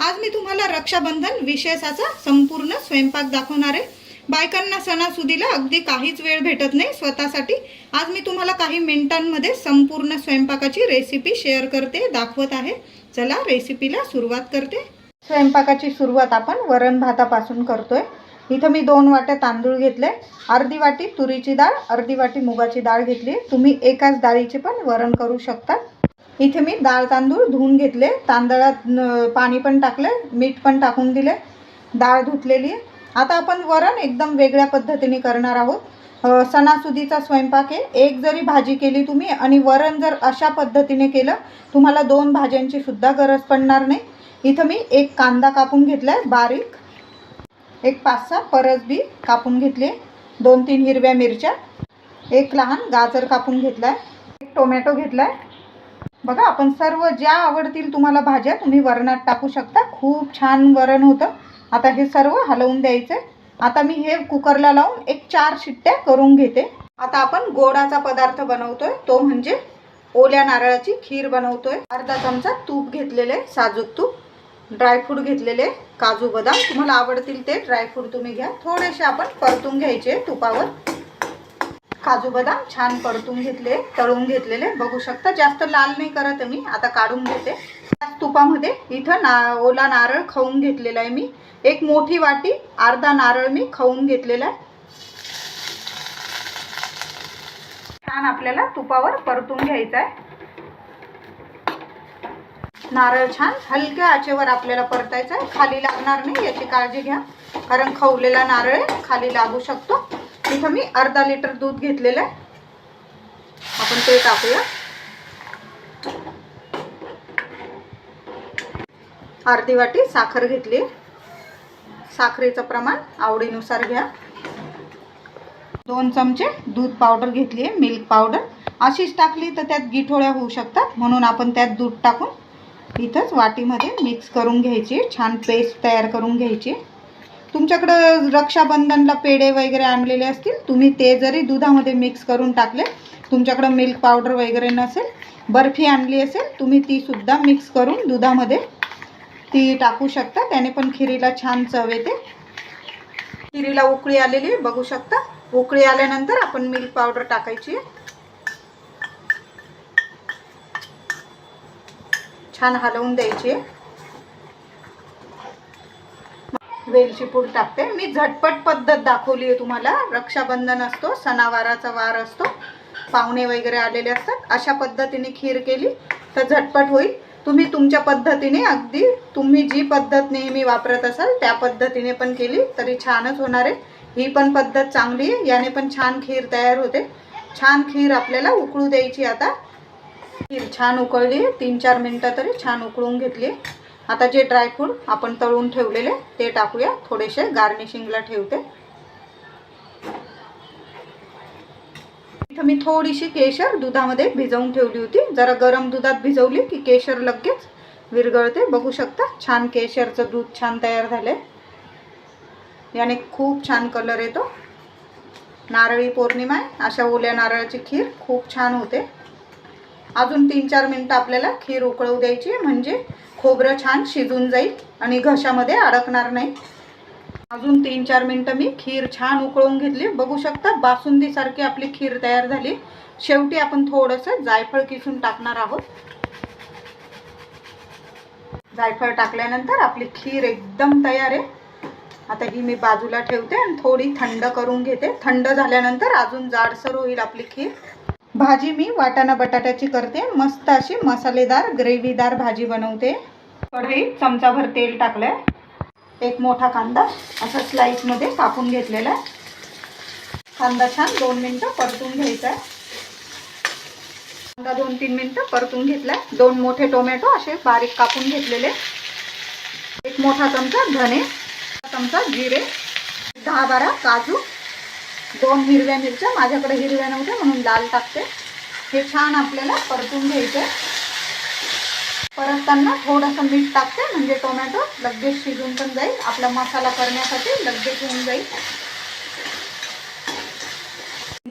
आज मी तुम्हाला रक्षाबंधन विशेषाचा संपूर्ण स्वयंपाक दाखवणार आहे. बायकांना सणासुदीला अगदी काहीच वेळ भेटत नाही. स्वतःसाठी आज मी तुम्हाला काही मिनिटांमध्ये संपूर्ण स्वयंपाकाची रेसिपी शेअर करते दाखवत आहे. चला रेसिपीला सुरुवात करते. स्वयंपाकाची सुरुवात आपण वरण भातापासून करतोय. इथं मी दोन वाट्या तांदूळ घेतले. अर्धी वाटी तुरीची डाळ अर्धी वाटी मुगाची डाळ घेतली. तुम्ही एकाच डाळीचे पण वरण करू शकता इथे मी डाळ तांदूळ धुवून घेतले. तांदळात पाणी पण टाकले मीठ पण टाकून दिले. डाळ धुतलेली. आता आपण वरण एकदम वेगळ्या पद्धतीने करणार आहोत. सणासुदीचा स्वयंपाक आहे. एक जरी भाजी केली तुम्ही आणि वरण जर अशा पद्धतीने केलं तुम्हाला दोन भाज्यांची सुद्धा गरज पडणार नाही. इथं मी एक कांदा कापून घेतला आहे बारीक. एक पाच सहा परसबी कापून घेतली. दोन तीन हिरव्या मिरच्या. एक लहान गाजर कापून घेतला आहे एक टोमॅटो घेतला आहे बघा आपण सर्व ज्या आवडतील तुम्हाला भाज्या तुम्ही वरणात टाकू शकता. खूप छान वरण होतं. आता हे सर्व हलवून द्यायचं. आता मी हे कुकरला लावून एक चार शिट्ट्या करून घेते. आता आपण गोडाचा पदार्थ बनवतोय. तो म्हणजे ओल्या नारळाची खीर बनवतोय. अर्धा चमचा तूप घेतलेले साजूक तूप. ड्रायफ्रूट घेतलेले काजू बदाम. तुम्हाला आवडतील ते ड्रायफ्रूट तुम्ही घ्या. थोडेसे आपण परतून घ्यायचे तुपावर. काजू बदाम छान परतून घेतले तळून घेतलेले. बघू शकता जास्त लाल नाही करत मी आता काढून घेते. त्याच तुपामध्ये इथं ना ओला नारळ खाऊन घेतलेला आहे मी. एक मोठी वाटी अर्धा नारळ मी खाऊन घेतलेला आहे. छान आपल्याला तुपावर परतून घ्यायचा आहे. नारळ छान हलक्या आचेवर आपल्याला परतायचा आहे. खाली लागणार नाही याची काळजी घ्या. कारण खवलेला नारळ खाली लागू शकतो. इथं मी अर्धा लिटर दूध घेतलेलं आहे. आपण ते टाकूया. अर्धी वाटी साखर घेतली. साखरेचं प्रमाण आवडीनुसार घ्या. दोन चमचे दूध पावडर घेतली आहे मिल्क पावडर. अशीच टाकली तर त्यात गिठोळ्या होऊ शकतात. म्हणून आपण त्यात दूध टाकून इथंच वाटीमध्ये मिक्स करून घ्यायची. छान पेस्ट तयार करून घ्यायची. तुमच्याकडं रक्षाबंधनला पेढे वगैरे आणलेले असतील तुम्ही ते जरी दुधामध्ये मिक्स करून टाकले तुमच्याकडं मिल्क पावडर वगैरे नसेल बर्फी आणली असेल तुम्ही ती सुद्धा मिक्स करून दुधामध्ये ती टाकू शकता त्याने पण खिरीला छान चव येते खिरीला उकळी आलेली बघू शकता उकळी आल्यानंतर आपण मिल्क पावडर टाकायची आहे. छान हलवून द्यायची आहे. वेलची पूड टाकते. मी झटपट पद्धत दाखवली आहे तुम्हाला. रक्षाबंधन असतो सणावाराचा वार असतो पाहुणे वगैरे आलेले असतात. अशा पद्धतीने खीर केली तर झटपट होईल. तुम्ही तुमच्या पद्धतीने अगदी तुम्ही जी पद्धत नेहमी वापरत असाल त्या पद्धतीने पण केली तरी छानच होणार आहे. ही पण पद्धत चांगली आहे. याने पण छान खीर तयार होते. छान खीर आपल्याला उकळू द्यायची आता. खीर छान उकळली. तीन चार मिनटं तरी छान उकळून घेतली. आता जे ड्रायफ्रूट आपण तळून ठेवलेले ते टाकूया. थोडेसे गार्निशिंगला ठेवते. इथं मी थोडीशी केशर दुधामध्ये भिजवून ठेवली होती. जरा गरम दुधात भिजवली की केशर लगेच विरघळते. बघू शकता छान केशरचं दूध छान तयार झाले याने खूप छान कलर येतो. नारळी पौर्णिमा आहे. अशा ओल्या नारळाची खीर खूप छान होते. अजून तीन चार मिनटं आपल्याला खीर उकळवू द्यायची म्हणजे खोबरं छान शिजून जाईल आणि घशामध्ये अडकणार नाही. अजून तीन चार मिनटं मी खीर छान उकळून घेतली. बघू शकता बासुंदीसारखी आपली खीर तयार झाली. शेवटी आपण थोडंसं जायफळ किसून टाकणार आहोत. जायफळ टाकल्यानंतर आपली खीर एकदम तयार आहे. आता ही मी बाजूला ठेवते आणि थोडी थंड करून घेते. थंड झाल्यानंतर अजून जाडसर होईल आपली खीर. भाजी मी वाटाणा बटाट्याची करते. मस्त अशी मसालेदार ग्रेव्हीदार भाजी बनवते. कढईत चमचाभर तेल टाकलंय. एक मोठा कांदा असा स्लाईसमध्ये कापून घेतलेला आहे. कांदा छान दोन मिनटं परतून घ्यायचा आहे. कांदा दोन तीन मिनटं परतून घेतलाय दोन मोठे टोमॅटो असे बारीक कापून घेतलेले. एक मोठा चमचा धने चमचा जिरे दहा बारा काजू. दोन हिरव्या मिरच्या माझ्याकडे हिरव्या नव्हत्या म्हणून लाल टाकते. हे छान आपल्याला परतून घ्यायचं परत परतताना थोडंसं मीठ टाकते म्हणजे टोमॅटो लगेच शिजून पण जाईल. आपला मसाला करण्यासाठी लगेच होऊन जाईल.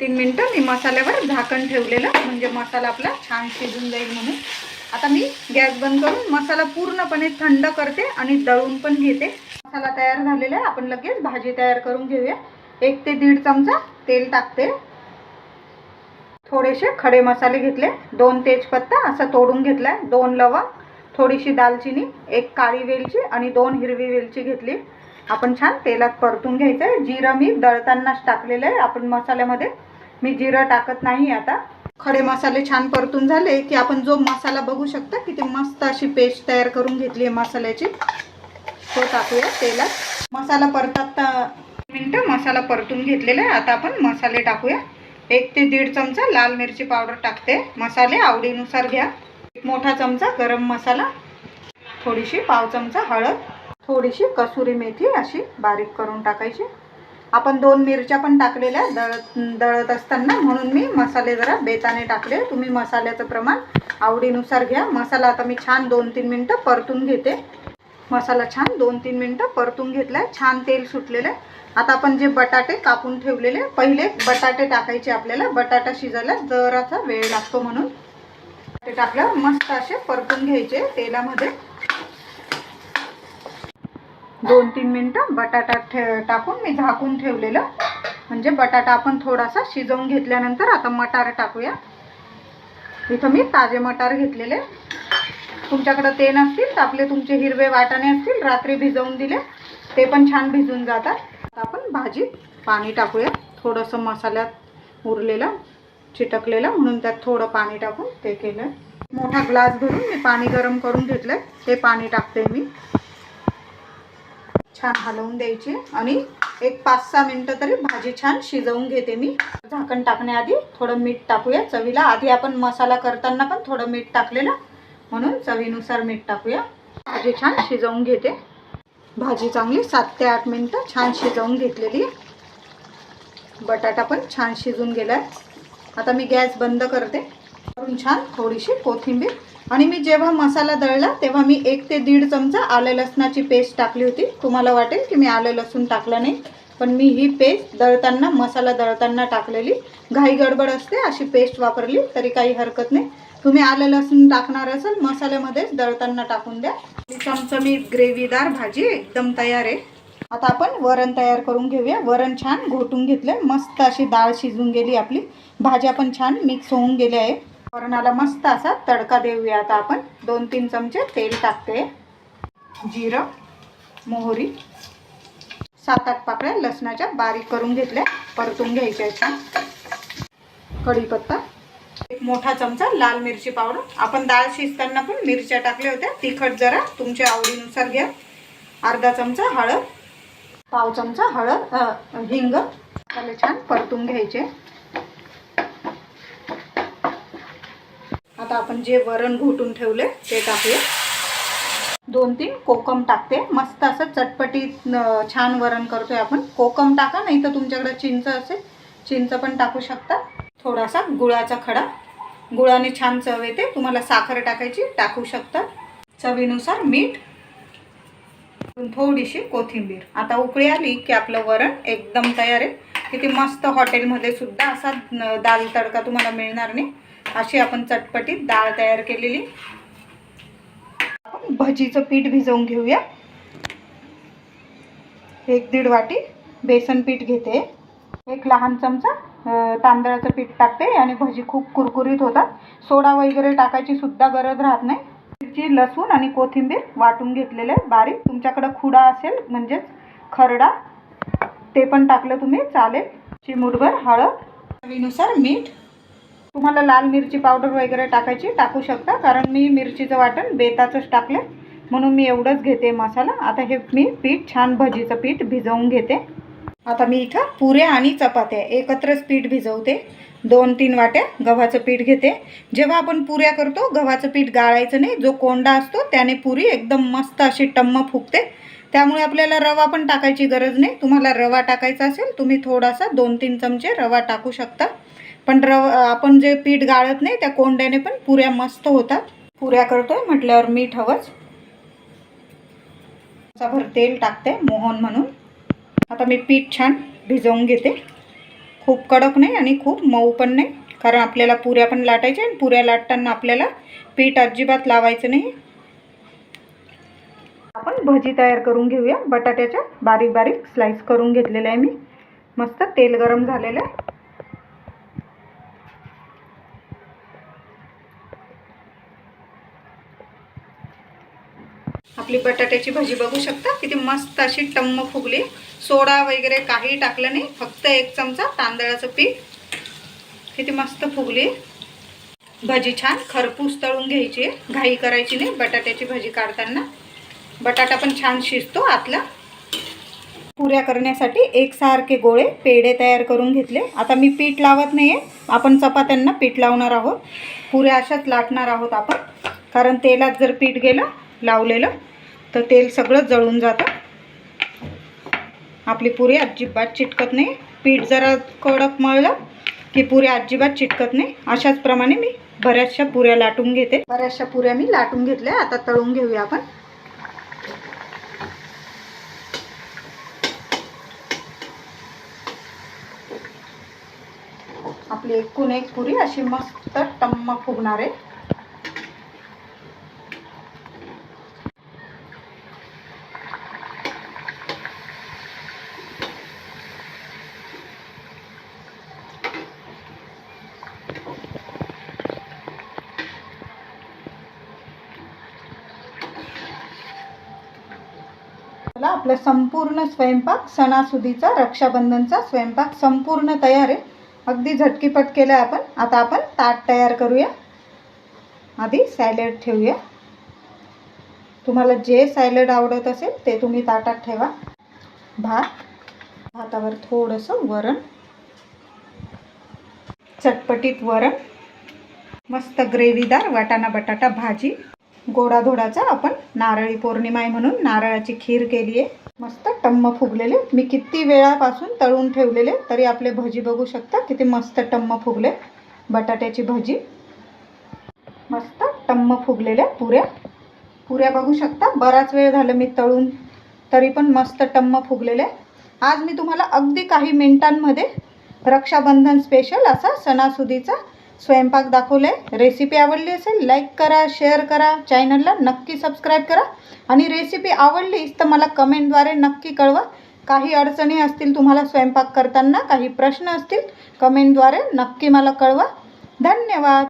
तीन मिनटं मी मसाल्यावर झाकण ठेवलेलं म्हणजे मसाला आपला छान शिजून जाईल म्हणून. आता मी गॅस बंद करून मसाला पूर्णपणे थंड करते आणि दळून पण घेते. मसाला तयार झालेला आहे. आपण लगेच भाजी तयार करून घेऊया. एक ते दीड चमचा तेल टाकते. थोडेसे खडे मसाले घेतले. दोन तेजपत्ता असं तोडून घेतलाय. दोन लवंग थोडीशी दालचिनी एक काळी वेलची आणि दोन हिरवी वेलची घेतली. आपण छान तेलात परतून घ्यायचं आहे जिरं मी दळतानाच टाकलेलं आहे. आपण मसाल्यामध्ये मी जिरं टाकत नाही आता. खडे मसाले छान परतून झाले की आपण जो मसाला बघू शकता किती मस्त अशी पेस्ट तयार करून घेतली आहे मसाल्याची. तो टाकूया तेलात. मसाला परतात मिनटं मसाला परतून घेतलेला आहे. आता आपण मसाले टाकूया. एक ते दीड चमचा लाल मिरची पावडर टाकते. मसाले आवडीनुसार घ्या. एक मोठा चमचा गरम मसाला. थोडीशी पाव चमचा हळद. थोडीशी कसुरी मेथी अशी बारीक करून टाकायची. आपण दोन मिरच्या पण टाकलेल्या दळ दळत दळत असताना म्हणून मी मसाले जरा बेताने टाकले. तुम्ही मसाल्याचं प्रमाण आवडीनुसार घ्या. मसाला आता मी छान दोन तीन मिनटं परतून घेते. मसाला छान दोन तीन मिनटं परतून घेतलंय. छान तेल सुटलेलं आहे. आता आपण जे बटाटे कापून ठेवलेले पहिले बटाटे टाकायचे आपल्याला. बटाटा शिजायला जरासा वेळ लागतो म्हणून. ते टाकलं मस्त असे परतून घ्यायचे तेलामध्ये. दोन तीन मिनटं बटाटा ठे टाकून मी झाकून ठेवलेलं. म्हणजे बटाटा आपण थोडासा शिजवून घेतल्यानंतर आता मटार टाकूया. इथं मी ताजे मटार घेतलेले. तुमच्याकडं ते नसतील तर आपले तुमचे हिरवे वाटाणे असतील रात्री भिजवून दिले ते पण छान भिजून जातात. आपण भाजीत पाणी टाकूया. थोडंसं मसाल्यात उरलेलं चिटकलेलं म्हणून त्यात थोडं पाणी टाकून ते केलं मोठा ग्लास भरून मी पाणी गरम करून घेतलं ते पाणी टाकते मी. छान हलवून द्यायची. आणि एक पाच सहा मिनटं तरी भाजी छान शिजवून घेते मी. झाकण टाकण्याआधी थोडं मीठ टाकूया. चवीला आधी आपण मसाला करताना पण थोडं मीठ टाकलेलं. म्हणून चवीनुसार मीठ टाकूया. भाजी छान शिजवून घेते. भाजी चांगली सात ते आठ मिनटं छान शिजवून घेतलेली बटाटा पण छान शिजून गेलाय. आता मी गॅस बंद करते. करून छान थोडीशी कोथिंबीर. आणि मी जेव्हा मसाला दळला तेव्हा मी एक ते दीड चमचा आलं लसणाची पेस्ट टाकली होती. तुम्हाला वाटेल की मी आलं लसूण टाकलं नाही. पण मी ही पेस्ट दळताना मसाला दळताना टाकलेली. घाई गडबड असते अशी पेस्ट वापरली तरी काही हरकत नाही. तुम्ही आलं लसूण टाकणार असाल मसाल्यामध्येच दळताना टाकून द्या. ही ग्रेव्हीदार भाजी एकदम तयार आहे. आता आपण वरण तयार करून घेऊया. वरण छान घोटून घेतलं मस्त अशी डाळ शिजून गेली आपली. भाज्या पण छान मिक्स होऊन गेल्या आहे वरणाला मस्त असा तडका देऊया आता आपण. दोन तीन चमचे तेल टाकते. जिरं मोहरी सात आठ पाकळ्या लसणाच्या बारीक करून घेतल्या. परतून घ्यायच्या छान. कढीपत्ता. एक मोठा चमचा लाल मिरची पावडर. आपण डाळ शिजताना पण मिरच्या टाकल्या होत्या. तिखट जरा तुमच्या आवडीनुसार घ्या. अर्धा चमचा हळद. पाव चमचा हळद हिंग. त्याला छान परतून घ्यायचे. आता आपण जे वरण घोटून ठेवले ते टाकूया. दोन तीन कोकम टाकते. मस्त असं चटपटीत छान वरण करतोय आपण. कोकम टाका नाही तर तुमच्याकडे चिंच असेल चिंच पण टाकू शकता. थोडासा गुळाचा खडा. गुळाने छान चव येते. तुम्हाला साखर टाकायची टाकू शकता. चवीनुसार मीठ थोडीशी कोथिंबीर. आता उकळी आली की आपलं वरण एकदम तयार आहे. किती मस्त हॉटेलमध्ये सुद्धा असा दाल तडका तुम्हाला मिळणार नाही. अशी आपण चटपटीत डाळ तयार केलेली. भजीचं पीठ भिजवून घेऊया. एक दीड वाटी बेसन पीठ घेते. एक लहान चमचा तांदळाचं पीठ टाकते आणि भजी खूप कुरकुरीत होतात. सोडा वगैरे टाकायची सुद्धा गरज राहत नाही. मिरची लसूण आणि कोथिंबीर वाटून घेतलेले आहे बारीक. तुमच्याकडं खुडा असेल म्हणजेच खरडा ते पण टाकलं तुम्ही. चालेल. चिमूटभर हळद. चवीनुसार मीठ तुम्हाला लाल मिरची पावडर वगैरे टाकायची टाकू शकता. कारण मी मिरचीचं वाटण बेताचंच टाकलं म्हणून मी एवढंच घेते मसाला. आता हे मी पीठ छान भजीचं पीठ भिजवून घेते. आता मी इथं पुऱ्या आणि चपात्या एकत्रच पीठ भिजवते. दोन तीन वाट्या गव्हाचं पीठ घेते. जेव्हा आपण पुऱ्या करतो गव्हाचं पीठ गाळायचं नाही. जो कोंडा असतो त्याने पुरी एकदम मस्त अशी टम्म फुगते. त्यामुळे आपल्याला रवा पण टाकायची गरज नाही. तुम्हाला रवा टाकायचा असेल तुम्ही थोडासा दोन तीन चमचे रवा टाकू शकता. पण रव आपण जे पीठ गाळत नाही त्या कोंड्याने पण पुऱ्या मस्त होतात. पुऱ्या करतोय म्हटल्यावर मीठ हवंच. भर तेल टाकते मोहन म्हणून. आता मी पीठ छान भिजवून घेते. खूप कडक नाही आणि खूप मऊ पण नाही कारण आपल्याला पुऱ्या पण लाटायच्या आणि पुऱ्या लाटताना आपल्याला पीठ अजिबात लावायचं नाही. आपण भजी तयार करून घेऊया. बटाट्याच्या बारीक बारीक स्लाइस करून घेतलेल्या आहे मी. मस्त तेल गरम झालेलं आहे. आपली बटाट्याची भजी बघू शकता. किती मस्त अशी टम्म फुगली. सोडा वगैरे काही टाकलं नाही. फक्त एक चमचा तांदळाचं पीठ. किती मस्त फुगली. भजी छान. खरपूस तळून घ्यायची. घाई करायची नाही बटाट्याची भजी काढताना. बटाटा पण छान शिजतो आतला. पुऱ्या करण्यासाठी एकसारखे गोळे पेढे तयार करून घेतले. आता मी पीठ लावत नाही आहे आपण चपात्यांना पीठ लावणार आहोत. पुऱ्या अशाच लाटणार आहोत आपण. कारण तेलात जर पीठ गेलं लावलेलं तर तेल सगळं जळून जातं. आपली पुरी अजिबात चिटकत नाही. पीठ जरा कडक मळलं की पुऱ्या अजिबात चिटकत नाही. अशाच प्रमाणे मी बऱ्याचशा पुऱ्या लाटून घेते. बऱ्याचशा पुऱ्या मी लाटून घेतल्या. आता तळून घेऊया आपण. आपली एकूण एक पुरी अशी मस्त टम्म फुगणार आहे. चला आपला संपूर्ण स्वयंपाक सणासुदीचा रक्षाबंधनचा स्वयंपाक संपूर्ण तयार आहे. अगदी झटकीपट केलं आपण. आता आपण ताट तयार करूया. आधी सॅलड ठेवूया. तुम्हाला जे सॅलड आवडत असेल ते तुम्ही ताटात ठेवा. भात भातावर थोडंसं वरण चटपटीत वरण मस्त ग्रेव्हीदार वाटाणा बटाटा भाजी गोडाधोडाचा आपण नारळी पौर्णिमा आहे म्हणून नारळाची खीर केली आहे मस्त टम्म फुगलेले. मी किती वेळापासून तळून ठेवलेले तरी आपले भजी बघू शकता किती मस्त टम्म फुगले. बटाट्याची भजी. मस्त टम्म फुगलेल्या पुऱ्या. पुऱ्या बघू शकता. बराच वेळ झालं मी तळून. तरी पण मस्त टम्म फुगलेले. आज मी तुम्हाला अगदी काही मिनिटांमध्ये रक्षाबंधन स्पेशल असा सणासुदीचा स्वयंपाक दाखवला आहे रेसिपी आवडली असेल लाईक करा शेअर करा चॅनलला नक्की सबस्क्राईब करा. आणि रेसिपी आवडलीच तर मला कमेंटद्वारे नक्की कळवा. काही अडचणी असतील तुम्हाला स्वयंपाक करताना काही प्रश्न असतील कमेंटद्वारे नक्की मला कळवा. धन्यवाद.